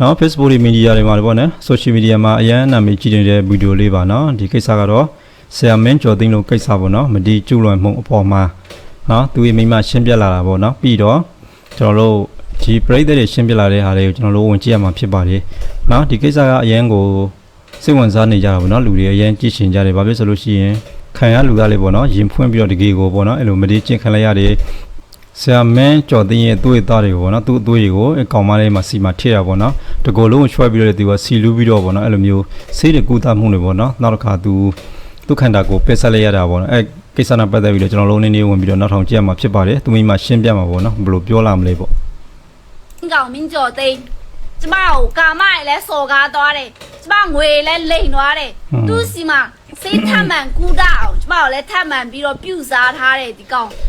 နော် Facebook တွေမီဒီယာတွေမှာလည်းပေါ့နော် social media မှာအရန်နာမည်ကြီးနေတဲ့ဗီဒီယိုလေးပါနော်ဒီကိစ္စကတော့ဆရာမင်းကျော်သိန်းလို့ကိစ္စပေါ့နော်မဒီကျူလွန်မှုအပေါ်မှာနော်သူရဲ့မိမရှင်းပြလာတာပေါ့နော်ပြီးတော့ကျွန်တော်တို့ဒီပရိသတ်တွေရှင်းပြလာတဲ့ဟာတွေကိုကျွန်တော်တို့ဝင်ကြည့်ရမှာဖြစ်ပါတယ်နော်ဒီကိစ္စကအရန်ကိုစိတ်ဝင်စားနေကြတာပေါ့နော်လူတွေအရန်ကြည့်ရှင်ကြတယ်ဘာဖြစ်ဆိုလို့ရှိရင်ခံရလူကလေးပေါ့နော်ရင်ဖွင့်ပြီးတော့တကယ်ကိုပေါ့နော်အဲ့လိုမဒီကျင့်ခံလိုက်ရတယ် ဆရာမင်းကျော်သိန်းရဲ့သွေးသားတွေကိုပေါ့နော်သူ့အသွေးတွေကိုအကောင်မလေးမှာစီမှာထည့်တာပေါ့နော်တကောလုံးချွဲပြီးတော့သူကစီလူးပြီးတော့ပေါ့နော်အဲ့လိုမျိုးဆေးတွေကူတာမှုတွေပေါ့နော်နောက်တစ်ခါသူသူခန္ဓာကိုယ်ပက်ဆက်လိုက်ရတာပေါ့နော်အဲ့ကိစ္စနဲ့ပတ်သက်ပြီးတော့ကျွန်တော်လုံးနေနေဝင်ပြီးတော့နောက်ထောင်ကြည့်ရမှာဖြစ်ပါတယ်သူမိမရှင်းပြမှာပေါ့နော်ဘယ်လိုပြောလာမလဲပေါ့င်းကောင်မင်းကျော်သိန်းကျမကိုကာမရလည်းစော်ကားသွားတယ်ကျမငွေလည်းလိန်သွားတယ်သူ့စီမှာစိတ်ထမှန်ကူတာအောင်ကျမကိုလည်းထမှန်ပြီးတော့ပြုစားထားတယ်ဒီကောင်ဒီ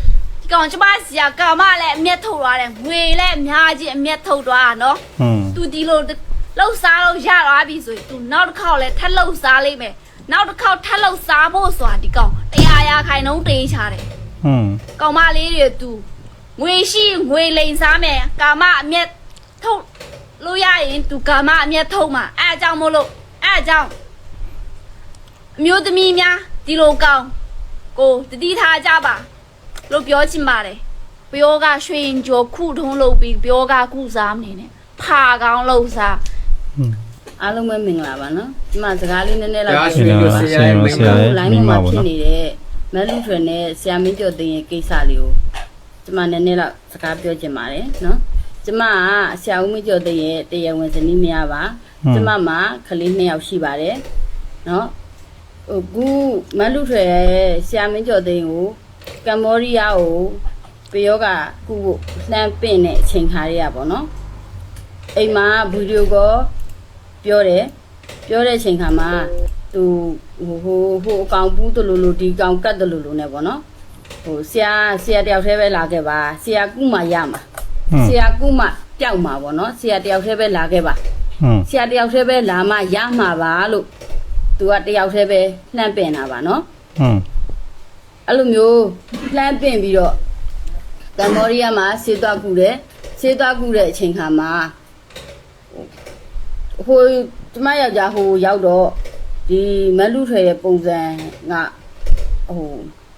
ကောင်ကျမစီကကာမလည်းအမျက်ထုတ်သွားတယ်ငွေလည်းအများကြီးအမျက်ထုတ်သွားတာနော် ဟွန်း သူဒီလိုလှုပ်စားလို့ရသွားပြီဆိုရင် तू နောက်တစ်ခေါက်လည်းထပ်လှုပ်စားလိမ့်မယ်နောက်တစ်ခေါက်ထပ်လှုပ်စားဖို့ဆိုတာဒီကောင်တရားရာခိုင်နှုန်းတေးချတယ် ဟွန်း ကောင်မလေးတွေ तू ငွေရှိငွေလိန်စားမယ်ကာမအမျက်ထုတ်လို့ရရင် तू ကာမအမျက်ထုတ်မှာအဲအကြောင်းမို့လို့အဲအကြောင်းအမျိုးသမီးများဒီလိုကောင်းကိုတတိထားကြပါ လို့ပြောချင်ပါတယ်ပြောကရွှေရင်ကျော်ခုထုံးလုပ်ပြီးပြောကကုစားမနေနဲ့ဖာကောင်းလို့စားအားလုံးပဲမင်္ဂလာပါနော်ဒီမှာစကားလေးနည်းနည်းလောက်ဒါပြောရွှေပြရောပါဆရာရဲ့မိန်းမလိုင်းပေါ်မှာဖြစ်နေတဲ့မလူထွယ်နဲ့ဆရာမင်းကျော်တင်ရဲ့ကိစ္စလေးကိုဒီမှာနည်းနည်းလောက်စကားပြောချင်ပါတယ်နော်ကျမကဆရာဦးမင်းကျော်တင်ရဲ့တရားဝင်ဇနီးမယားပါကျမမှာကလေးနှစ်ယောက်ရှိပါတယ်နော်ဟိုကူမလူထွယ်ရဲ့ဆရာမင်းကျော်တင်ကို ကမ္ဘောဒီးယားကိုပယောကကုဖို့လှမ်းပင့်တဲ့အချိန်ခါလေးอ่ะပေါ့နော်အိမ်မှာဗီဒီယိုကောပြောတယ်ပြောတဲ့အချိန်ခါမှာသူဟိုဟိုဟိုအကောင်ပူးတလူလူဒီကောင်ကတ်တလူလူနဲ့ပေါ့နော်ဟိုဆရာဆရာတယောက်တည်းပဲလာခဲ့ပါဆရာကုမှရမှာဟွန်းဆရာကုမှပျောက်မှာပေါ့နော်ဆရာတယောက်တည်းပဲလာခဲ့ပါဟွန်းဆရာတယောက်တည်းပဲလာမှရမှာပါလို့သူကတယောက်တည်းပဲလှမ်းပင်တာပါနော်ဟွန်း အဲ့လိုမျိုးလှမ်းပင်ပြီးတော့ကမ္ဘောဒီးယားမှာဆေးသွားကူတယ်ဆေးသွားကူတဲ့အချိန်ခါမှာဟိုကျမယောက်ျားဟိုရောက်တော့ဒီမလူထွေရဲ့ပုံစံကဟို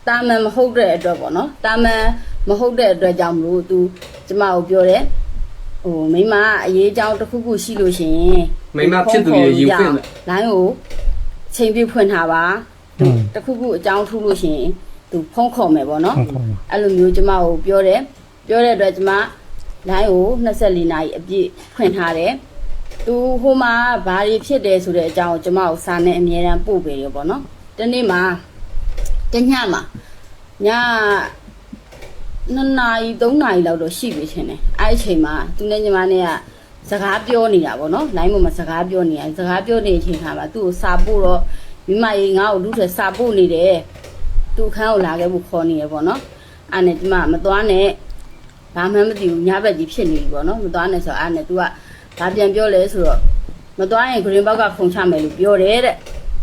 တာမန်မဟုတ်တဲ့အတွက်ပေါ့နော်တာမန်မဟုတ်တဲ့အတွက်ကြောင့်မလို့သူကျမကိုပြောတယ်ဟိုမိမအရေးအကြောင်းတစ်ခုခုရှိလို့ရှရင်မိန်းမဖြစ်သူရဲ့ယူခွင့်လားလိုင်းကိုချိန်ပြဖွင့်ထားပါသူတစ်ခုခုအကြောင်းထူးလို့ရှရင် သူဖုန်းခေါ်မယ်ပေါ့နော်ဟုတ်ကဲ့အဲ့လိုမျိုးကျမကိုပြောတယ်ပြောတဲ့အတွက်ကျမလိုင်းကို24နာရီအပြည့်ဖွင့်ထားတယ်သူဟိုမှာဘာတွေဖြစ်တယ်ဆိုတဲ့အကြောင်းကိုကျမကိုစာနဲ့အမြဲတမ်းပို့ပေးတယ်ပေါ့နော်တနေ့မှာတညမှာည2နာရီ3နာရီလောက်တော့ရှိပြီရှင်တယ်အဲ့ဒီအချိန်မှာသူနဲ့ညီမနဲ့ကစကားပြောနေတာပေါ့နော်လိုင်းပေါ်မှာစကားပြောနေတာစကားပြောနေတဲ့အချိန်ခါမှာသူ့ကိုစာပို့တော့မိမကြီးငါ့ကိုလူထဲစာပို့နေတယ် သူခန်းကိုလာခဲ့ဖို့ခေါ်နေရပေါ့နော်အဲ့နဲ့ဒီမှာမသွားနဲ့ဘာမှမသိဘူးညဘက်ကြီးဖြစ်နေပြီပေါ့နော်မသွားနဲ့ဆိုတော့အဲ့နဲ့ तू ကဘာပြန်ပြောလဲဆိုတော့မသွားရင် green box ကခုံချမယ်လို့ပြောတယ်တဲ့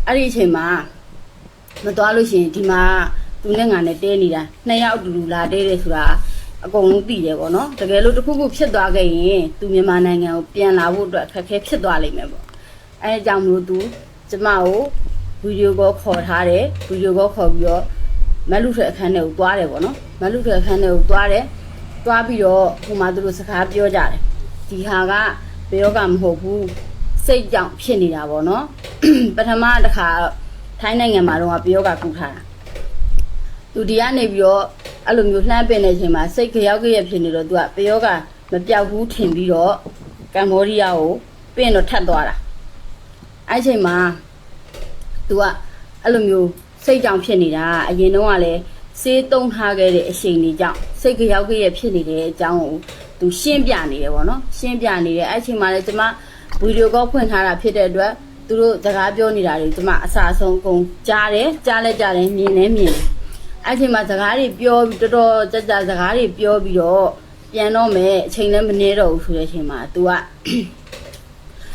အဲ့ဒီအချိန်မှာမသွားလို့ရှိရင်ဒီမှာသူနဲ့ငါနဲ့တဲနေတာနှစ်ယောက်အတူတူလာတဲတယ်ဆိုတာအကုန်လုံးသိတယ်ပေါ့နော်တကယ်လို့တစ်ခုခုဖြစ်သွားခဲ့ရင်သူမြန်မာနိုင်ငံကိုပြန်လာဖို့အတွက်အခက်အခဲဖြစ်သွားလိမ့်မယ်ပေါ့အဲအကြောင်းမလို့ तू ကျမကိုဗီဒီယိုကောခေါ်ထားတယ်ဗီဒီယိုကောခေါ်ပြီးတော့ မလူထွေအခန်းထဲကိုသွားတယ်ပေါ့နော်မလူထွေအခန်းထဲကိုသွားတယ်သွားပြီးတော့ဟိုမှာသူတို့စကားပြောကြတယ်ဒီဟာကဘယ်ရောကမဟုတ်ဘူးစိတ်ကြောင့်ဖြစ်နေတာပေါ့နော်ပထမတစ်ခါထိုင်းနိုင်ငံမှာတော့ဘယ်ရောကကူထားတာသူဒီကနေပြီးတော့အဲ့လိုမျိုးလှမ်းပင်တဲ့အချိန်မှာစိတ်ကြောက်ကြရဖြစ်နေတော့သူကဘယ်ရောကမပြောက်ဘူးထင်ပြီးတော့ကမ္ဘောဒီးယားကိုပင်တော့ထပ်သွားတာအဲ့ဒီအချိန်မှာသူကအဲ့လိုမျိုး စိတ်ကြောင့်ဖြစ်နေတာအရင်တုန်းကလည်းစေးတုံးထားခဲ့တဲ့အချိန်တွေကြောင့်စိတ်ကြောက်ကြရဖြစ်နေတဲ့အကြောင်းကိုသူရှင်းပြနေတယ်ပေါ့နော်ရှင်းပြနေတယ်အဲ့အချိန်မှာလည်းကျမဗီဒီယိုကောဖွင့်ထားတာဖြစ်တဲ့အတွက်သူတို့စကားပြောနေတာတွေကျမအစာဆုံးအကုန်ကြားတယ်ကြားလဲကြားတယ်မြင်လဲမြင်တယ်အဲ့အချိန်မှာစကားတွေပြောပြီးတော်တော်ကြကြစကားတွေပြောပြီးတော့ပြန်တော့မယ်အချိန်လည်းမနေတော့ဘူးဆိုတဲ့အချိန်မှာ तू က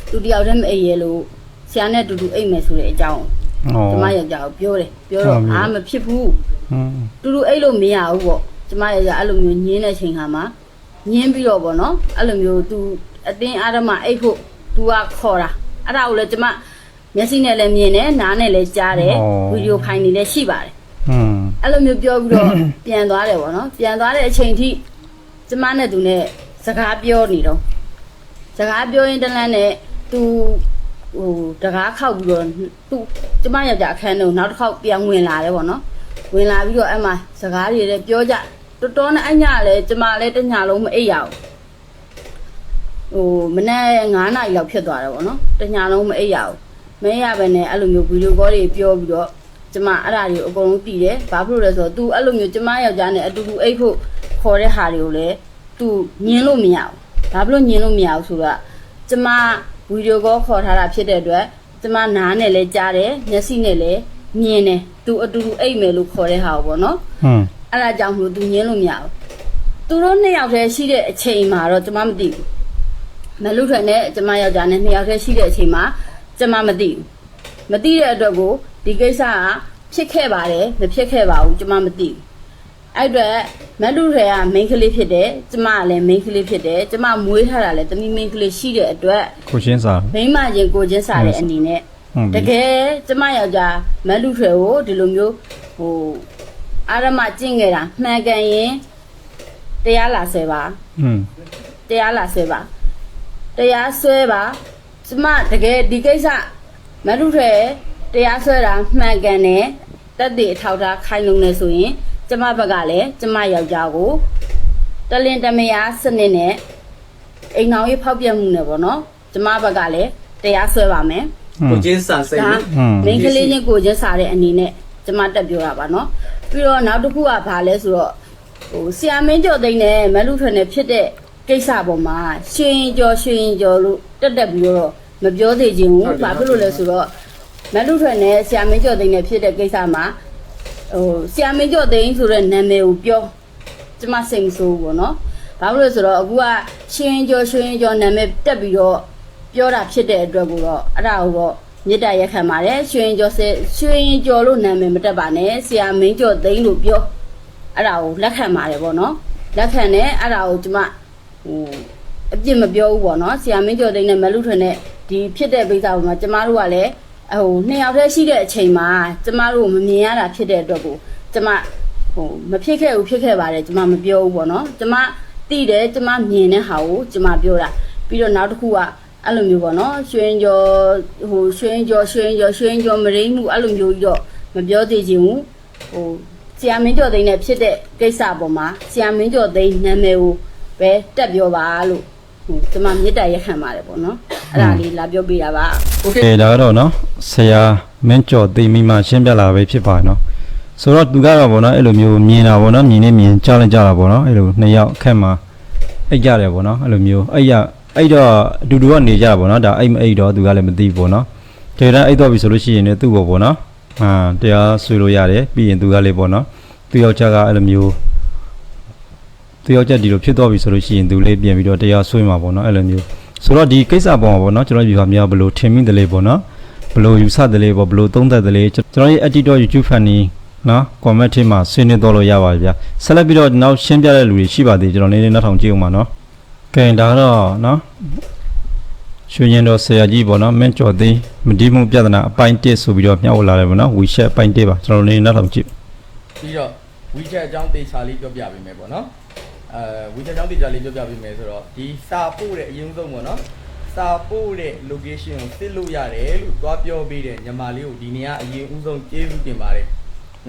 သူတယောက်တည်းမအိပ်ရလို့ဆရာနဲ့အတူတူအိပ်မယ်ဆိုတဲ့အကြောင်းဟော ကျမယောက်ျားကိုပြောတယ်ပြောတော့ဟုတ်ပြီအာမဖြစ်ဘူးဟွန်းတူတူအိပ်လို့မရဘူးပေါ့ကျမယောက်ျားအဲ့လိုမျိုးညင်းတဲ့ချိန်ခါမှာညင်းပြီးတော့ပေါ့နော်အဲ့လိုမျိုးသူအတင်းအာရမအိပ်ဖို့သူကခေါ်တာအဲ့ဒါကိုလည်းကျမမျက်စိနဲ့လည်းမြင်တယ်နားနဲ့လည်းကြားတယ်ဗီဒီယိုဖိုင်တွေလည်းရှိပါတယ်อืมအဲ့လိုမျိုးပြောပြီးတော့ပြန်သွားတယ်ပေါ့နော်ပြန်သွားတဲ့အချိန်ထိကျမနဲ့သူနဲ့စကားပြောနေတော့စကားပြောရင်တလန်းနဲ့သူ ဟိုတကားခောက်ပြီးတော့သူကျမယောက်ျားအခန်းတော့နောက်တစ်ခေါက်ပြန်ဝင်လာတယ်ပေါ့နော်ဝင်လာပြီးတော့အဲ့မှာစကားတွေလည်းပြောကြတော်တော်နဲ့အညလည်းကျမလည်းတညလုံးမအိပ်ရဘူးဟိုမနေ့9နာရီလောက်ဖြစ်သွားတယ်ပေါ့နော်တညလုံးမအိပ်ရဘူးမအိပ်ရပဲနဲ့အဲ့လိုမျိုးဗီဒီယိုကောတွေပြောပြီးတော့ကျမအဲ့ဒါတွေကိုအကုန်လုံးတည်တယ်ဘာဖြစ်လို့လဲဆိုတော့ तू အဲ့လိုမျိုးကျမယောက်ျားနဲ့အတူတူအိတ်ဖို့ခေါ်တဲ့ဟာတွေကိုလည်း तू ညင်းလို့မရဘူးဘာဖြစ်လို့ညင်းလို့မရဘူးဆိုတော့ကျမ ဗီဒီယိုကောခေါ်ထားတာဖြစ်တဲ့အတွက်ကျမနားနဲ့လည်းကြားတယ်မျက်စိနဲ့လည်းမြင်တယ် तू အတူတူအိတ်မယ်လို့ခေါ်တဲ့ဟာကိုပေါ့နော် อืม အဲ့ဒါကြောင့်မလို့ तू ညင်းလို့မရဘူးသူတို့နှစ်ယောက်တည်းရှိတဲ့အချိန်မှာတော့ကျမမသိဘူးမလူထွန်းနဲ့ကျမယောက်ျားနဲ့နှစ်ယောက်တည်းရှိတဲ့အချိန်မှာကျမမသိဘူး မသိတဲ့အတွက်ကိုဒီကိစ္စကဖြစ်ခဲ့ပါတယ်မဖြစ်ခဲ့ပါဘူးကျမမသိဘူး အဲ့အတွက်မတ်လူတွေက main ကလေးဖြစ်တယ်ကျမကလည်း main ကလေးဖြစ်တယ်ကျမမွေးထားတာလည်းတမီ main ကလေးရှိတဲ့အတွက်ကိုချင်းစာမိမချင်းကိုချင်းစားတဲ့အနေနဲ့ဟုတ်တပြီကယ်ကျမယောက်ျားမတ်လူတွေကိုဒီလိုမျိုးဟိုအာရမကျင့်ခဲ့တာမှန်ကန်ရင်တရားလာဆဲပါอืมတရားလာဆွဲပါတရားဆွဲပါကျမတကယ်ဒီကိစ္စမထုထဲတရားဆွဲတာမှန်ကန်တယ်တက်တည်အထောက်ထားခိုင်းလုံးနေဆိုရင် ကျမဘက်ကလည်းကျမယောက်ျားကိုတလင်တမယာစနစ်နဲ့အိမ်တော်ရေးဖောက်ပြက်မှုနဲ့ပေါ့နော်ကျမဘက်ကလည်းတရားစွဲပါမယ်ကိုချင်းစာစိတ်ဒါမိန်းကလေးချင်းကိုချင်းစာတဲ့အနေနဲ့ကျမတက်ပြောတာပါနော်ပြီးတော့နောက်တစ်ခုကဘာလဲဆိုတော့ဟိုဆီယာမင်းကျော်သိန်းနဲ့မလူထွန်းနဲ့ဖြစ်တဲ့ကိစ္စပေါ်မှာရှင်ကျော်ရှင်ကျော်လို့တက်တက်ပြီးတော့မပြောသေးခြင်းဘူးဘာဖြစ်လို့လဲဆိုတော့မလူထွန်းနဲ့ဆီယာမင်းကျော်သိန်းနဲ့ဖြစ်တဲ့ကိစ္စမှာ ဟိုဆီယာမင်းကျော်သိန်းဆိုတဲ့နာမည်ကိုပြောကျမစိတ်မဆိုးဘူးပေါ့နော်ဘာဖြစ်လို့လဲဆိုတော့အခုကရွှေရင်ကျော်ရွှေရင်ကျော်နာမည်တက်ပြီးတော့ပြောတာဖြစ်တဲ့အတွက်ကိုတော့အဲ့ဒါကိုတော့မေတ္တာရက်ခံပါတယ်ရွှေရင်ကျော်စေရွှေရင်ကျော်လို့နာမည်မတက်ပါနဲ့ဆရာမင်းကျော်သိန်းလို့ပြောအဲ့ဒါကိုလက်ခံပါတယ်ပေါ့နော်လက်ခံတယ်အဲ့ဒါကိုကျမဟိုအပြစ်မပြောဘူးပေါ့နော်ဆရာမင်းကျော်သိန်းနဲ့မလူထွန်းနဲ့ဒီဖြစ်တဲ့ပိဿာပေါ်မှာကျမတို့ကလည်း ဟိုနှစ်ယောက်တည်းရှိတဲ့အချိန်မှာကျမတို့မမြင်ရတာဖြစ်တဲ့အတွက်ကိုကျမဟိုမဖြစ်ခဲ့ဘူးဖြစ်ခဲ့ပါတယ်ကျမမပြောဘူးပေါ့နော်ကျမသိတယ်ကျမမြင်တဲ့ဟာကိုကျမပြောတာပြီးတော့နောက်တစ်ခုကအဲ့လိုမျိုးပေါ့နော်ရွှေရင်ကျော်ဟိုရွှေရင်ကျော်ရွှေရင်ကျော်ရွှေရင်ကျော်မရင်းမှုအဲ့လိုမျိုးကြီးတော့မပြောသေးချင်ဘူးဟိုဆီယာမင်းကျော်သိန်းနဲ့ဖြစ်တဲ့ကိစ္စပေါ်မှာဆီယာမင်းကျော်သိန်းနာမည်ကိုပဲတက်ပြောပါလို့ဟို ကျွန်မမေတ္တာရက်ခံပါတယ်ပေါ့နော်အဲ့ဒါလေးလာပြောပြတာပါ โอเค เออဒါကတော့เนาะဆရာမင်းကျော်သိမိမှရှင်းပြလာပဲဖြစ်ပါเนาะဆိုတော့သူကတော့ဗောနော်အဲ့လိုမျိုးမြင်တာဗောနော်မြင်နေမြင်ကြားလိုက်ကြတာဗောနော်အဲ့လိုနှစ်ယောက်အခက်မှာအိတ်ကြတယ်ဗောနော်အဲ့လိုမျိုးအဲ့ရအဲ့တော့အတူတူကနေကြတာဗောနော်ဒါအိတ်မအိတ်တော့သူကလည်းမသိဘူးဗောနော်ကျေတန်းအိတ်တော့ပြီဆိုလို့ရှိရင်လည်းသူ့ဘောဗောနော်အာတရားဆွေလို့ရတယ်ပြီးရင်သူကလည်းဗောနော်သူယောက်ျားကအဲ့လိုမျိုး သူယောက်ျားဒီလိုဖြစ်တော့ပြီဆိုလို့ရှိရင်သူလေးပြန်ပြီးတော့တရားဆွေးမှာဗောနော်အဲ့လိုမျိုးဆိုတော့ဒီကိစ္စပေါ်မှာပေါ့နော်ကျွန်တော်ဒီပါများဘယ်လိုထင်မိတယ်လေပေါ့နော်ဘယ်လိုယူဆတယ်လေပေါ့ဘယ်လိုသုံးသပ်တယ်လေကျွန်တော်ရဲ့ attitude YouTube funny နော် comment ထဲမှာဆွေးနွေးတော့လို့ရပါပြီဗျာဆက်လက်ပြီးတော့နောက်ရှင်းပြတဲ့လူတွေရှိပါသေးတယ်ကျွန်တော်လေးလေးနောက်ထောင်ကြည့်အောင်ပါနော်ကဲဒါကတော့နော်ရွှေရင်တော်ဆရာကြီးပေါ့နော်မင်းကျော်သိန်းမဒီမှုပြဿနာအပိုင်း1ဆိုပြီးတော့မျှဝေလာတယ်ပေါ့နော် WeChat အပိုင်း1ပါကျွန်တော်လေးနောက်ထောင်ကြည့်ပြီးတော့ WeChat အကြောင်းတေချာလေးပြောပြပေးမယ်ပေါ့နော် အဲ WeChat အကြောင်းတေချာလေးပြောပြပေးမယ်ဆိုတော့ဒီစာပို့တဲ့အရင်ဆုံးပေါ့နော်စာပို့တဲ့ location ကိုစစ်လို့ရတယ်လို့သွားပြောပေးတဲ့ညီမလေးကိုဒီနေ့ကအရင်ဦးဆုံးကျေးဇူးတင်ပါတယ်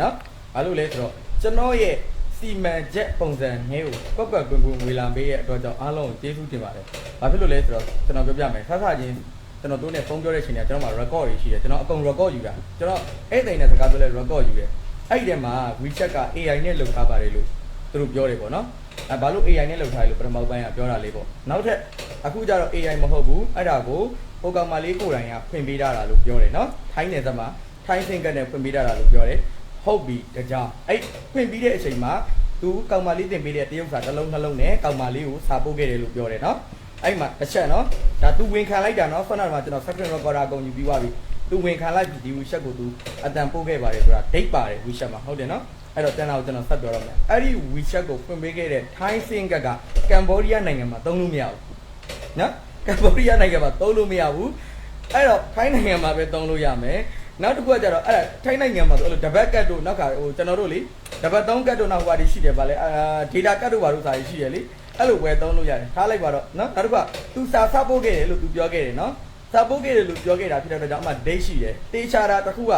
နော်ဘာလို့လဲဆိုတော့ကျွန်တော်ရဲ့စီမံချက်ပုံစံမျိုးကိုကွက်ကွက်ကွင်းကွင်းဝေလာပေးရဲ့အတွက်ကြောင့်အားလုံးကိုကျေးဇူးတင်ပါတယ်ဘာဖြစ်လို့လဲဆိုတော့ကျွန်တော်ပြောပြမယ်ဆဆချင်းကျွန်တော်တို့နဲ့ဖုန်းပြောတဲ့အချိန်ကကျွန်တော်မှာ record တွေရှိတယ်ကျွန်တော်အကုန် record ယူတာကျွန်တော်အဲ့ဒီနဲ့စကားပြောလဲ record ယူတယ်အဲ့ဒီထဲမှာ WeChat က AI နဲ့လုပ်ထားပါတယ်လို့သူတို့ပြောတယ်ပေါ့နော် အဲဘာလို့ AI နဲ့လုပ်ထားလဲလို့ပထမပိုင်းကပြောတာလေးပေါ့နောက်ထပ်အခုကျတော့ AI မဟုတ်ဘူးအဲ့ဒါကိုဟိုကောင်မလေးကိုယ်တိုင်ကဖွင့်ပေးထားတာလို့ပြောတယ်နော်ထိုင်းနယ်စပ်မှာထိုင်းစင်ကတ်နဲ့ဖွင့်ပေးထားတာလို့ပြောတယ်ဟုတ်ပြီတကြောင်အဲ့ဖွင့်ပြီးတဲ့အချိန်မှာသူကောင်မလေးတင်ပေးတဲ့တရုပ်စာတစ်လုံးနှလုံးနဲ့ကောင်မလေးကိုစာပို့ခဲ့တယ်လို့ပြောတယ်နော်အဲ့မှာတစ်ချက်နော်ဒါသူဝင်ခံလိုက်တာနော်ခုနကမှကျွန်တော် screen recorder အကုန်ယူပြီးသွားပြီသူဝင်ခံလိုက်ပြီဒီ WeChat ကိုသူအတန်ပို့ခဲ့ပါတယ်ဆိုတာ date ပါတယ် WeChat မှာဟုတ်တယ်နော် အဲ့တော့တန်တာကိုကျွန်တော်ဆက်ပြောတော့မယ်အဲ့ဒီ WeChat ကိုဖွင့်ပေးခဲ့တဲ့ Thai Sing ကကကမ်ဘောဒီးယားနိုင်ငံမှာသုံးလို့မရဘူးနော်ကမ္ဘောဒီးယားနိုင်ငံမှာသုံးလို့မရဘူးအဲ့တော့ထိုင်းနိုင်ငံမှာပဲသုံးလို့ရမယ်နောက်တစ်ခုကကျတော့အဲ့ဒါထိုင်းနိုင်ငံမှာဆိုအဲ့လိုတပတ်ကတ်တို့နောက်ကဟိုကျွန်တော်တို့လေတပတ်သုံးကတ်တို့နောက်ဟိုဟာတွေရှိတယ်ဗာလဲအာဒေတာကတ်တို့ဘာလို့စာရှိတယ်လေအဲ့လိုပဲသုံးလို့ရတယ်ထားလိုက်ပါတော့နော်နောက်တစ်ခုက तू စာစပို့ခဲ့တယ်လို့ तू ပြောခဲ့တယ်နော်စာပို့ခဲ့တယ်လို့ပြောခဲ့တာဖြစ်တဲ့အတွက်ကြောင့်အမှ date ရှိတယ်တေးချတာတစ်ခုက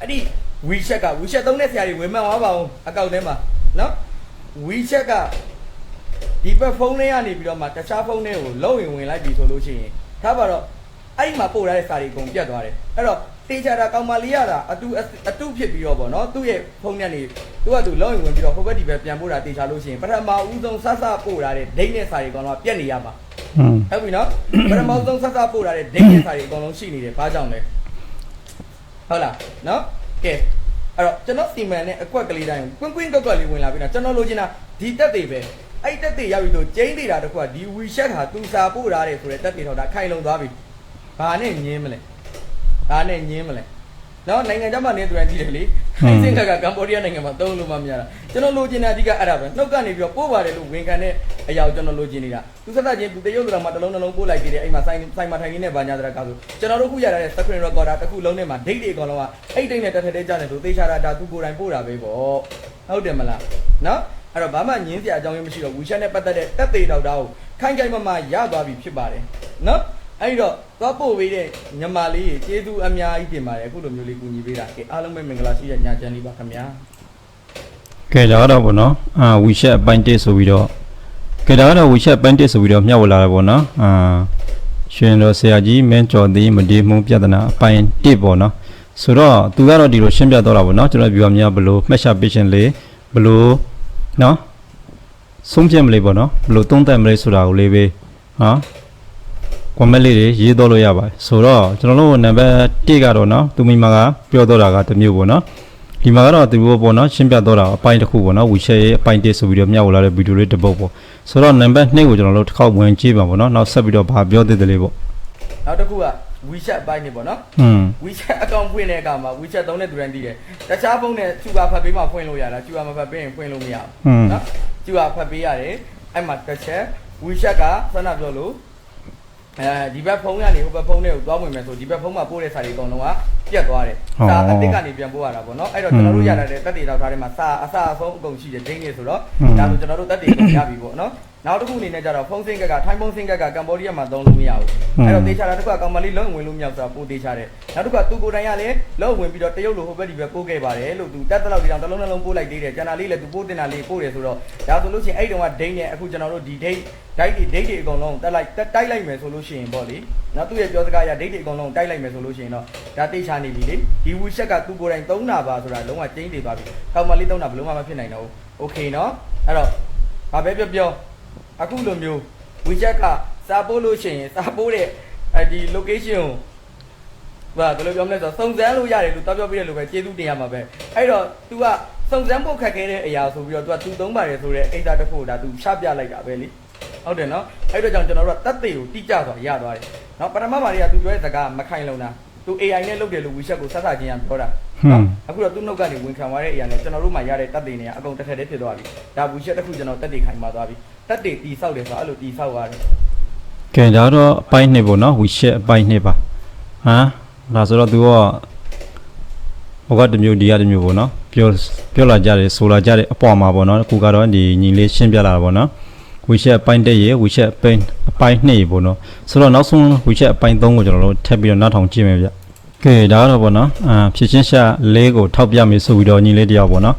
အဲ့ဒီ WeChat က WeChat သုံးတဲ့ဆရာတွေဝင်မှန်သွားပါအောင်အကောင့်ထဲမှာနော် WeChat ကဒီဘက်ဖုန်းထဲကနေပြီးတော့မှတခြားဖုန်းထဲကိုလုံဝင်ဝင်လိုက်ပြီဆိုလို့ရှိရင်ထားပါတော့အဲ့ဒီမှာပို့ထားတဲ့စာတွေအကုန်ပြတ်သွားတယ်အဲ့တော့တေချာတာကောင်မလေးရတာအတူအတူဖြစ်ပြီးတော့ဗောနော်သူ့ရဲ့ဖုန်းထဲကနေသူကသူလုံဝင်ဝင်ပြီးတော့ဟိုဘက်ဒီဘက်ပြန်ပို့တာတေချာလို့ရှိရင်ပထမဦးဆုံးစစပို့ထားတဲ့ဒိတ်နဲ့စာတွေကောင်တော့ပြတ်နေရမှာဟွန်းဟုတ်ပြီနော်ပထမဆုံးစစပို့ထားတဲ့ဒိတ်နဲ့စာတွေအကုန်လုံးရှိနေတယ်ဘာကြောင့်လဲဟုတ်လားနော် ကဲအဲ့တော့ကျွန်တော်စီမံနဲ့အကွက်ကလေးတိုင်းကွင်းကွင်းကွက်ကွက်လေးဝင်လာပြီနော်ကျွန်တော်လိုချင်တာဒီတက်တွေပဲအဲ့တက်တွေရောက်ပြီဆိုကျင်းနေတာတခုကဒီ WeChat ဟာသူစာပို့ထားတယ်ဆိုတဲ့တက်တွေတော့ဒါခိုင်လုံသွားပြီဘာနဲ့ညင်းမလဲဘာနဲ့ညင်းမလဲ နော်နိုင်ငံခြားမှာနေသူတိုင်းကြည့်တယ်လေခိုင်းစင်ကကကမ္ဘောဒီးယားနိုင်ငံမှာသုံးလို့မမရတာကျွန်တော်လိုချင်တာအဓိကအဲ့ဒါပဲနှုတ်ကနေပြီးတော့ပို့ပါတယ်လို့ဝန်ခံတဲ့အရာကိုကျွန်တော်လိုချင်နေတာသူစသချင်းသူတရုတ်တော်မှာတစ်လုံးတစ်လုံးပို့လိုက်သေးတယ်အဲ့မှာဆိုင်ဆိုင်မှာထိုင်နေနဲ့ဗာညာတရကားဆိုကျွန်တော်တို့ခုရတဲ့ screen recorder တစ်ခုလုံးနဲ့မှာ date တွေအကောင်လုံးကအဲ့ date နဲ့တက်ထက်တဲ့ကြတယ်ဆိုသေချာတာဒါသူကိုယ်တိုင်ပို့တာပဲပေါ့ဟုတ်တယ်မလားနော်အဲ့တော့ဘာမှညင်းစရာအကြောင်းရင်းမရှိတော့ WeChat နဲ့ပတ်သက်တဲ့တက်သေးတော့တာကိုခိုင်ခိုင်မာမာရသွားပြီဖြစ်ပါတယ်နော် အဲ့တော့သွားပို့ပေးတဲ့ညီမလေးကျေးဇူးအများကြီးတင်ပါတယ်အခုလိုမျိုးလေးကူညီပေးတာကဲအားလုံးပဲမင်္ဂလာရှိတဲ့ညချမ်းလေးပါခင်ဗျာကဲဒါကတော့ဗောနော်အာ WeChat အပိုင်း1ဆိုပြီးတော့ကဲဒါကတော့ WeChat အပိုင်း1ဆိုပြီးတော့မျှဝေလာတယ်ဗောနော်အာရှင်တော်ဆရာကြီးမင်းကျော်သည်မဒီမှုပြဿနာအပိုင်း1ဗောနော်ဆိုတော့သူကတော့ဒီလိုရှင်းပြတော့တာဗောနော်ကျွန်တော် viewer များဘယ်လိုမှတ်ချက်ပေးရှင်လေးဘယ်လိုနော်ဆုံးဖြတ်မလေးဗောနော်ဘယ်လိုသုံးသပ်မလေးဆိုတာကိုလေးပဲဟာ ကွန်မန့်လေးတွေရေးတော့လို့ရပါတယ်ဆိုတော့ကျွန်တော်တို့နံပါတ်1ကတော့နော်သူမိမကပြောတော့တာကတစ်မျိုးဗောနော်ဒီမှာကတော့သူတို့ပေါ့နော်ရှင်းပြတော့တာအပိုင်းတစ်ခုပေါ့နော် WeChat ရဲ့အပိုင်း1ဆိုပြီးတော့မျှဝေလာတဲ့ဗီဒီယိုလေးတစ်ပုတ်ပေါ့ဆိုတော့နံပါတ်2ကိုကျွန်တော်တို့တစ်ခေါက်ဝင်ကြည့်ပါပေါ့နော်နောက်ဆက်ပြီးတော့ဗာပြောသေးတယ်လေးပေါ့နောက်တစ်ခုက WeChat အပိုင်းနေပေါ့နော်ဟွန်း WeChat အကောင့်ဖွင့်တဲ့အခါမှာ WeChat သုံးတဲ့သူတိုင်းသိတယ်တခြားဖုန်းနဲ့ကျူပါဖတ်ပေးမှဖွင့်လို့ရတာကျူပါမဖတ်ပေးရင်ဖွင့်လို့မရဘူးနော်ကျူပါဖတ်ပေးရတယ်အဲ့မှာတစ်ချက် WeChat ကဆန္ဒပြောလို့ အဲဒီဘက်ဖုန်းကနေဟိုဘက်ဖုန်းထဲကိုသွားဝင်မယ်ဆိုဒီဘက်ဖုန်းမှာပို့တဲ့စာတွေအကုန်လုံးကပြတ်သွားတယ်စာအစ်စ်ကနေပြန်ပို့ရတာပေါ့နော်အဲ့တော့ကျွန်တော်တို့ရလာတဲ့တက်တေတော့ထားထဲမှာစာအစအဆုံးအကုန်ရှိတယ်ဒိန်းနေဆိုတော့ဒါဆိုကျွန်တော်တို့တက်တေကိုရပြီပေါ့နော် နောက်တစ်ခုအနေနဲ့ကျတော့ဖုန်းစင်ကကထိုင်းဖုန်းစင်ကကကမ္ဘောဒီးယားမှာသုံးလို့မရဘူးအဲ့တော့တေချာတာတစ်ခုကကောင်မလေးလုံးဝင်လို့မရဘူးဆိုတာပို့တေချာတယ်နောက်တစ်ခုကသူကိုယ်တိုင်ရလဲလုံးဝင်ပြီးတော့တရုတ်လိုဟိုဘက်ဒီဘက်ပို့ခဲ့ပါတယ်လို့သူတက်တဲ့လောက်ဒီတောင်တစ်လုံးနှလုံးပို့လိုက်သေးတယ်ကျန်တာလေးလည်းသူပို့တင်တာလေးပို့တယ်ဆိုတော့ဒါဆိုလို့ရှိရင်အဲ့တုန်းကဒိန်းနဲ့အခုကျွန်တော်တို့ဒီဒိန်းဒိုက်တွေဒိတ်တွေအကုန်လုံးတက်လိုက်တိုက်လိုက်မယ်ဆိုလို့ရှိရင်ပေါ့လေနော်သူ့ရဲ့ပြောစကားအရဒိတ်တွေအကုန်လုံးတိုက်လိုက်မယ်ဆိုလို့ရှိရင်တော့ဒါတိတ်ချနေပြီလေဒီဝူရှက်ကသူကိုယ်တိုင်သုံးတာပါဆိုတာလုံးဝကျင်းနေသွားပြီကောက်မလေးသုံးတာဘယ်လုံးမှမဖြစ်နိုင်တော့ဘူးโอเคနော်အဲ့တော့ဘာပဲပြောပြော အခုလိုမျိုးဝီချက်ကစာပို့လို့ရှိရင်စာပို့တဲ့အဲဒီ location ကိုဘာဘယ်လိုပြောမလဲဆိုတော့စုံစမ်းလို့ရတယ်လို့တောက်ပြောပြတဲ့လိုပဲကျေးဇူးတင်ရမှာပဲအဲ့တော့ तू ကစုံစမ်းဖို့ခက်ခဲတဲ့အရာဆိုပြီးတော့ तू က तू သုံးပါတယ်ဆိုတော့အိတ်တာတစ်ခုဒါ तू ချပြလိုက်တာပဲလေ ဟုတ်တယ်နော်အဲ့တော့ကြောင့်ကျွန်တော်တို့ကတက်သေးကိုတိကျစွာရသွားတယ်နော်ပထမမှာတွေကသူပြောတဲ့စကားမခိုင်လုံတာ သူ AI နဲ့လုပ်တယ်လို့ WeChat ကိုဆက်ဆချင်းရပြောတာနော်အခုတော့သူ့နှုတ်ကနေဝင်ခံသွားတဲ့အရာနဲ့ကျွန်တော်တို့မှရတဲ့တက်သေးတွေကအကုန်တစ်ထက်တည်းဖြစ်သွားပြီဒါ WeChat တစ်ခုကျွန်တော်တက်သေးခိုင်ပါသွားပြီတက်သေးတီဆောက်တယ်ဆိုတော့အဲ့လိုတီဆောက်ရတယ်ကဲဒါတော့အပိုင်း2ပေါ့နော် WeChat အပိုင်း2ပါဟမ်ဒါဆိုတော့သူကဟိုကတစ်မျိုးဒီကတစ်မျိုးပေါ့နော်ပြောပြောလာကြတယ်ဆိုလာကြတယ်အပေါ်မှာပေါ့နော်အခုကတော့ဒီညီလေးရှင်းပြလာတာပေါ့နော် WeChat အပိုင်း1ရေ WeChat အပိုင်းအပိုင်း2ရေပေါ့နော်ဆိုတော့နောက်ဆုံး WeChat အပိုင်း3ကိုကျွန်တော်တို့ထပ်ပြီးတော့နောက်ထောင်ကြည့်မယ်ဗျကဲဒါကတော့ပေါ့နော်အာဖြစ်ချင်းရှာလေးကိုထောက်ပြမယ်ဆိုပြီးတော့ညီလေးတယောက်ပေါ့နော်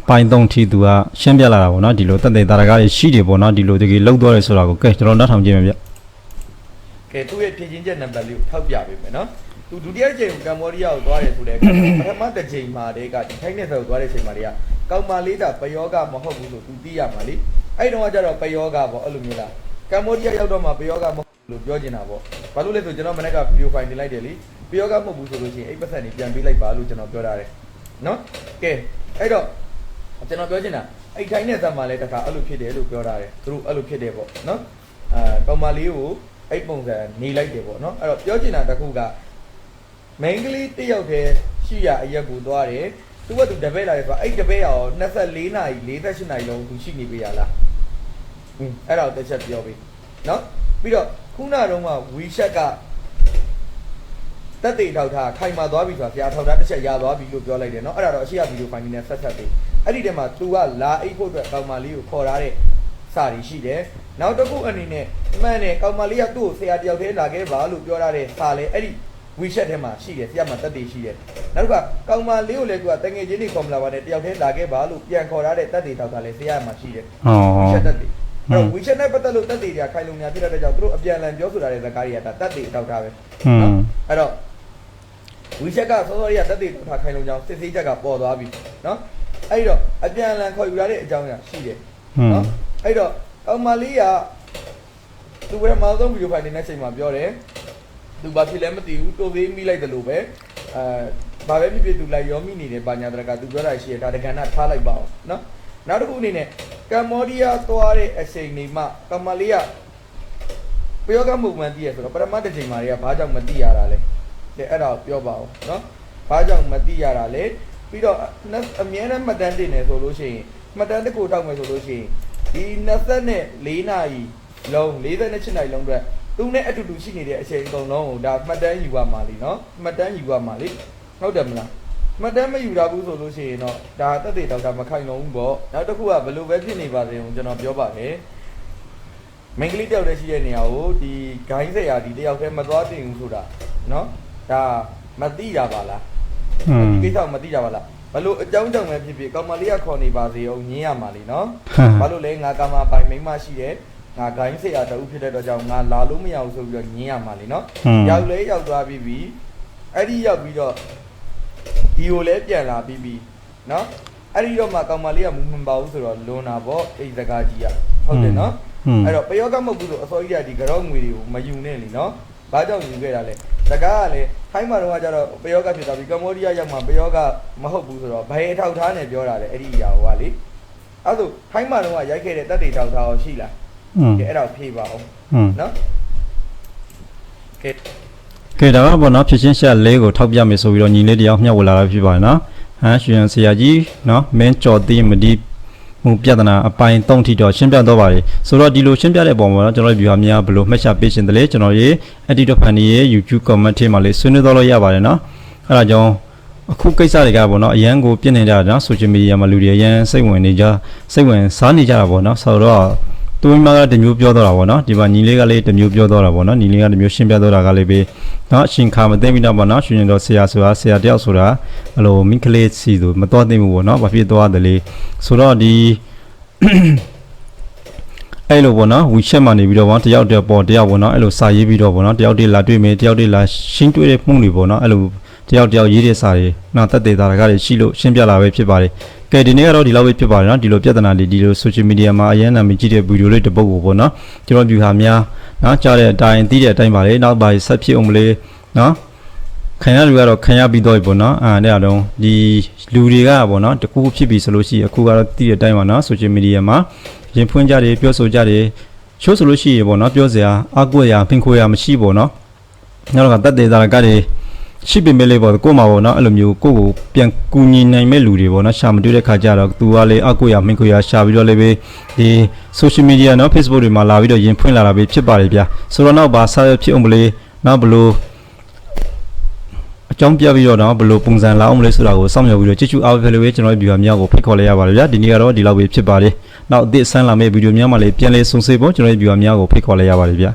အပိုင်း3ထိသူကရှင်းပြလာတာပေါ့နော်ဒီလိုတက်တဲ့တာရကားတွေရှိတယ်ပေါ့နော်ဒီလိုတကယ်လောက်သွားတယ်ဆိုတာကိုကဲကျွန်တော်နောက်ထောင်ကြည့်မယ်ဗျကဲသူ့ရဲ့ဖြည့်ချင်းချက်နံပါတ်လေးကိုထောက်ပြပေးမယ်နော်သူဒုတိယကြိမ်ကမ္ဘောဒီးယားကိုသွားတယ်ဆိုတဲ့အခါပထမတစ်ကြိမ်မှာတည်းကဒီထိုင်းနယ်ဆက်ကိုသွားတဲ့အချိန်မှာတည်းကကောက်မလေးတာပယောဂမဟုတ်ဘူးလို့သူသိရမှာလေ အဲ့တုန်းကကျတော့ပယောဂပေါ့အဲ့လိုမျိုးလားကမ္ဘောဒီးယားရောက်တော့မှပယောဂမဟုတ်ဘူးလို့ပြောနေတာပေါ့ဘာလို့လဲဆိုကျွန်တော်မနေ့ကဗီဒီယိုဖိုင်တင်လိုက်တယ်လေပယောဂမဟုတ်ဘူးဆိုလို့ရှိရင်အဲ့ပတ်သက်နေပြန်ပေးလိုက်ပါလို့ကျွန်တော်ပြောထားတယ်နော်ကဲအဲ့တော့ကျွန်တော်ပြောချင်တာအဲ့ထိုင်းနယ်ဆက်မှာလည်းတခါအဲ့လိုဖြစ်တယ်လို့ပြောထားတယ်သူတို့အဲ့လိုဖြစ်တယ်ပေါ့နော်အာကောက်မလေးကိုအဲ့ပုံစံနေလိုက်တယ်ပေါ့နော်အဲ့တော့ပြောချင်တာတစ်ခုကမိန်းကလေးတစ်ယောက်တည်းရှိရအရက်ကိုသွားတယ်သူကသူတပည့်လာတယ်ဆိုတော့အဲ့တပည့်ရော24နာရီ48နာရီလုံးသူရှိနေပေးရလား ဟင်းအဲ့ဒါကိုတစ်ချက်ပြောပေးနော် ပြီးတော့ခုနတုန်းက WeChat ကတက်တေထောက်ထားခိုင်မာသွားပြီဆိုတာဆရာထောက်ထားတစ်ချက်ရသွားပြီလို့ပြောလိုက်တယ်เนาะအဲ့ဒါတော့အရှိရဗီဒီယိုဖိုင်လေးနဲ့ဆက်ဆက်ပေးအဲ့ဒီတည်းမှာ तू ကလာအိတ်ဖို့အတွက်ကောင်မလေးကိုခေါ်ထားတဲ့စာရီရှိတယ်နောက်တစ်ခုအနေနဲ့မှန်တယ်ကောင်မလေးကသူ့ကိုဆရာတယောက်တည်းလာခဲ့ပါလို့ပြောထားတဲ့စာလဲအဲ့ဒီ WeChat ထဲမှာရှိတယ်ဆရာမှာတက်တေရှိတယ်နောက်တစ်ခါကောင်မလေးကိုလည်းသူကတငယ်ချင်းတွေခေါ်မလာပါနဲ့တယောက်တည်းလာခဲ့ပါလို့ပြန်ခေါ်ထားတဲ့တက်တေထောက်ထားလဲဆရာမှာရှိတယ် ဟော WeChat တက်တေ ဟွ အဲ့န်းတော့ WeChat နဲ့ပတ်သက်လို့တက်တေတွေကခိုင်လုံများဖြစ်တဲ့အတွက်ကြောင့်သူတို့အပြန်အလှန်ပြောဆိုတာတဲ့ဇာတ်ကားတွေကဒါတက်တေအထောက်ထားပဲဟွန်းအဲ့တော့ WeChat ကစောစောရတက်တေထောက်ထားခိုင်လုံကြောင်းစစ်ဆေးချက်ကပေါ်သွားပြီနော်အဲ့တော့အပြန်အလှန်ခေါ်ယူရတဲ့အကြောင်းအရာရှိတယ်ဟွန်းနော်အဲ့တော့ကောင်မလေးကသူကမှအဆုံးဗီဒီယိုဖိုင်နေတဲ့အချိန်မှာပြောတယ်သူဘာဖြစ်လဲမသိဘူးတိုးသေးမိလိုက်တယ်လို့ပဲအဲဘာပဲဖြစ်ဖြစ်သူလိုက်ရောမိနေတယ်ဘာညာတရကသူပြောတာရှိတယ်ဒါတက္ကနာထားလိုက်ပါအောင်နော် နောက်တစ်ခုအနေနဲ့ကမ္ဘောဒီးယားသွားတဲ့အချိန်နေမှကောင်မလေးကပယောကမှုမှန်တည်ရဆိုတော့ပထမတစ်ချိန်မှာတွေကဘာကြောင့်မတည်ရတာလဲတဲ့အဲ့ဒါကိုပြောပါအောင်နော်ဘာကြောင့်မတည်ရတာလဲပြီးတော့အမြဲတမ်းမှတ်တမ်းတင်နေဆိုလို့ရှိရင်မှတ်တမ်းတစ်ခုတောက်မယ်ဆိုလို့ရှိရင်ဒီ24နာရီလုံး48နာရီလုံးအတွက်သူနဲ့အတူတူရှိနေတဲ့အချိန်အကုန်လုံးကိုဒါမှတ်တမ်းယူရမှာလीနော်မှတ်တမ်းယူရမှာလीဟုတ်တယ်မလား မှတ်တမ်းမယူတာဘူးဆိုလို့ရှိရင်တော့ဒါတက်တဲ့တောက်တာမခိုင်လုံးဘူးပေါ့နောက်တစ်ခုကဘယ်လိုပဲဖြစ်နေပါစေအောင်ကျွန်တော်ပြောပါမယ်မင်္ဂလိတယောက်တည်းရှိတဲ့နေရာကိုဒီဂိုင်းဆရာဒီတယောက်တည်းမသွားတင်ဘူးဆိုတာနော်ဒါမသိတာပါလားဟွန်းဒီကိစ္စကိုမသိတာပါလားဘလို့အကြောင်းကြောင့်ပဲဖြစ်ဖြစ်ကောင်မလေးကခေါ်နေပါစေအောင်ညင်းရမှာလीနော်ဟမ်ဘာလို့လဲငါကာမပိုင်မိန်းမရှိတယ်ငါဂိုင်းဆရာတူဖြစ်တဲ့အတွက်ကြောင့်ငါလာလို့မရဘူးဆိုပြီးတော့ညင်းရမှာလीနော်ဟွန်းရောက်လဲရောက်သွားပြီးပြီအဲ့ဒီရောက်ပြီးတော့ ဒီကိုလည်းပြန်လာပြီးပြီနော်အဲ့ဒီတော့မှကောင်မလေးကမမပါဘူးဆိုတော့လွန်တာပေါ့အိစကားကြီးကဟုတ်တယ်နော်ဟွန်းအဲ့တော့ပယောကမဟုတ်ဘူးဆိုအစောကြီးကဒီကြောငွေတွေကိုမယူနဲ့လीနော်ဘာကြောင့်ယူခဲ့တာလဲစကားကလည်းထိုင်းမှာတော့ကကျတော့ပယောကဖြစ်သွားပြီကမ္ဘောဒီးယားရောက်မှပယောကမဟုတ်ဘူးဆိုတော့ဘယ်အထောက်ထားနဲ့ပြောတာလဲအဲ့ဒီအရာဟိုကလေအဲ့ဒါထိုင်းမှာတော့ရိုက်ခဲ့တဲ့တက်တေထောက်ထားရောရှိလားဟွန်းကဲအဲ့ဒါကိုဖြေပါအောင်ဟွန်းနော်ကဲ ကဲဒါကပေါ့နော်ဖြစ်ချင်းရှာလေးကိုထောက်ပြမယ်ဆိုပြီးတော့ညီလေးတယောက်မျှဝေလာတာဖြစ်ပါတယ်နော်ဟမ်ရွှေရန်ဆရာကြီးနော်မင်းကြော်သိမဒီမှုပြဿနာအပိုင်း၃ထိတော့ရှင်းပြတော့ပါတယ်ဆိုတော့ဒီလိုရှင်းပြတဲ့ပုံမှာတော့ကျွန်တော်တို့ viewer များဘယ်လိုမှတ်ချက်ပေးရှင်တယ်လဲကျွန်တော်ရေ edit ဖန်ဒီရဲ့ YouTube comment ထဲမှာလေးဆွေးနွေးတော့လို့ရပါတယ်နော်အဲ့ဒါကြောင့်အခုကိစ္စတွေကပေါ့နော်အရန်ကိုပြည့်နေကြတာနော် social media မှာလူတွေအရန်စိတ်ဝင်နေကြစိတ်ဝင်စားနေကြတာပေါ့နော်ဆိုတော့ သူမိမကတမျိုးပြောတော့တာပေါ့နော်ဒီမှာညီလေးကလေးတမျိုးပြောတော့တာပေါ့နော်ညီလေးကတမျိုးရှင်းပြတော့တာကလေးပဲနော်အရှင်ခါမသိမိတော့ပေါ့နော်ရှင်ရင်တော့ဆရာဆိုတာဆရာတယောက်ဆိုတာအဲ့လိုမိန်းကလေးစီဆိုမတော်သိဘူးပေါ့နော်ဘာဖြစ်သွားတယ်လေဆိုတော့ဒီအဲ့လိုပေါ့နော်ဝီချက်မှာနေပြီးတော့ဗောတယောက်တည်းပေါ်တယောက်ပေါ့နော်အဲ့လိုစာရေးပြီးတော့ဗောနော်တယောက်တည်းလာတွေ့မယ်တယောက်တည်းလာရှင်းတွေ့တဲ့မှုတွေဗောနော်အဲ့လို တယောက်တယောက်ရေးတဲ့စာတွေနော်တက်သေးတာတွေကလည်းရှိလို့ရှင်းပြလာပဲဖြစ်ပါတယ်ကဲဒီနေ့ကတော့ဒီလောက်ပဲဖြစ်ပါတယ်နော်ဒီလိုပြဿနာတွေဒီလို social media မှာအရင်နာမည်ကြီးတဲ့ဗီဒီယိုလေးတစ်ပုဒ်ကိုဗောနော်ကျွန်တော် view ဟာများနော်ကြားတဲ့အတိုင်းသိတဲ့အတိုင်းပါလေနောက်ပါဆက်ဖြစ်အောင်မလေးနော်ခံရလူကတော့ခံရပြီးတော့ပေါ့နော်အာတဲ့တော့ဒီလူတွေကပေါ့နော်တကူဖြစ်ပြီဆိုလို့ရှိရင်အခုကတော့တည်တဲ့အတိုင်းပါနော် social media မှာရင်ဖွင့်ကြတယ်ပြောဆိုကြတယ်ချိုးဆိုလို့ရှိရင်ပေါ့နော်ပြောစရာအကွက်ရဖင်ခိုးရမရှိပေါ့နော်နောက်တော့ကတတ်သေးတာကတည်း ရှိပေမဲ့လေပေါ့ကို့မှာပေါ့နော်အဲ့လိုမျိုးကိုယ့်ကိုပြန်ကူညီနိုင်မဲ့လူတွေပေါ့နော်ရှာမတွေ့တဲ့ခါကျတော့သူကလေအကွက်ရဖင်ခိုးရရှာပြီးတော့လေပဲဒီ social media နော် Facebook တွေမှာလာပြီးတော့ရင်ဖွင့်လာတာပဲဖြစ်ပါတယ်ဗျာဆိုတော့နောက်ဘာဆက်ဖြစ်အောင်မလဲနောက်ဘလို့အကြောင်းပြပြီးတော့တော့ဘယ်လိုပုံစံလာအောင်မလဲဆိုတာကိုစောင့်မျှော်ပြီးတော့ကြည့်ချူအားဖြင့်လည်းကျွန်တော်တို့ viewer များကိုဖိတ်ခေါ်လိုက်ရပါတယ်ဗျာဒီနေ့ကတော့ဒီလောက်ပဲဖြစ်ပါတယ်နောက်အသစ်ဆန်းလာမယ့်ဗီဒီယိုများမှာလည်းပြန်လည်ဆုံစေဖို့ကျွန်တော်တို့ viewer များကိုဖိတ်ခေါ်လိုက်ရပါတယ်ဗျာ